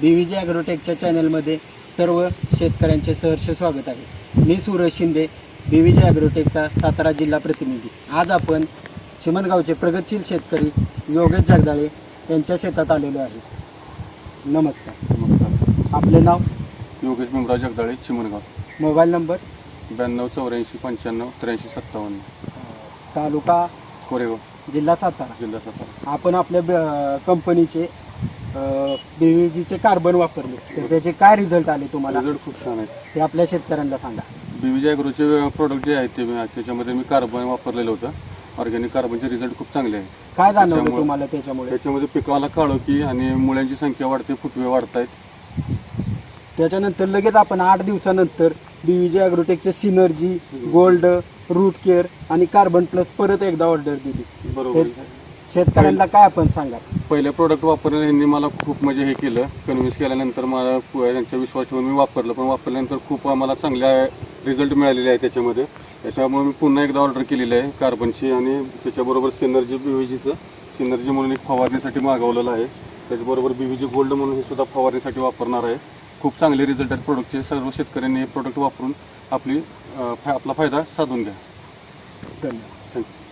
बी V जी ॲग्रोटेकच्या चॅनलमध्ये सर्व शेतकऱ्यांचे सहर्ष स्वागत आहे. मी Suraj Shinde B V G ॲग्रोटेकचा Satara जिल्हा प्रतिनिधी. आज आपण चिमणगावचे प्रगतशील शेतकरी योगेश जगदाळे यांच्या शेतात आलेलो आहे. नमस्कार. नमस्कार. आपले नाव? योगेश भीमराव जगदाळे चिमणगाव. Mobile number? ब्याण्णव चौऱ्याऐंशी पंच्याण्णव त्र्याऐंशी सत्तावन्न. तालुका? कोरेगाव. जिल्हा सातारा. जिल्हा सातारा. आपण आपल्या ब- कंपनीचे बी व्ही जीचे कार्बन वापरले. तर त्याचे काय रिझल्ट आले तुम्हाला? रिझल्ट खूप छान आहे ते आपल्या शेतकऱ्यांना सांगा. बीबीजी ॲग्रोचे प्रोडक्ट जे आहेत ते मी- त्याच्यामध्ये मी कार्बन वापरलेलं होतं. ऑर्गॅनिक कार्बनचे रिझल्ट खूप चांगले आहे काय जाणवलं त्याच्यामुळे- तुम्हाला त्याच्यामुळे? त्याच्यामध्ये पिकाला काळोखी आणि मुळ्यांची संख्या वाढते फुटवे वाढत आहेत. त्याच्यानंतर लगेच आपण आठ दिवसानंतर बीव्हीजी ॲग्रोटेकचे सिनर्जी गोल्ड रूट केअर आणि कार्बन प्लस परत एकदा ऑर्डर दिली. बरोबर. शेतकऱ्यांना काय आपण सांगा पहिले प्रोडक्ट वापरल्याने ह्यांनी मला खूप म्हणजे हे केलं. कन्व्हिन्स केल्यानंतर मला पु- त्यांचा विश्वास ठेवून मी वापरलं. पण वापरल्यानंतर खूप आम्हाला चांगल्या रिझल्ट मिळालेले आहे त्याच्यामध्ये. त्याच्यामुळे मी पुन्हा एकदा ऑर्डर केलेली आहे कार्बनची आणि त्याच्याबरोबर सिनर्जी बीव्हीजीचं सिनर्जी म्हणून एक फवारणीसाठी मागवलेलं आहे. त्याच्याबरोबर बीव्हीजी गोल्ड म्हणून हे सुद्धा फवारणीसाठी वापरणार आहे. खूप चांगले रिझल्ट आहेत प्रोडक्टचे सर्व शेतकऱ्यांनी हे प्रोडक्ट वापरून आपली आपला फायदा साधून घ्या. धन्यवाद. थँक्यू